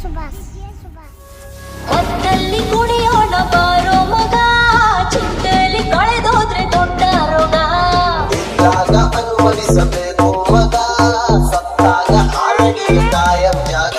ಸುಭಾಷ್. ಒತ್ತಲ್ಲಿ ಕುಣಿಯೋಣ ಬಾರೋ ಮಗ ಚಿಂತೆಯಲ್ಲಿ ಕಳೆದೋದ್ರೆ ಸತ್ತಾಗ ಹಾಳಾಗಿ ತ್ಯಾಗ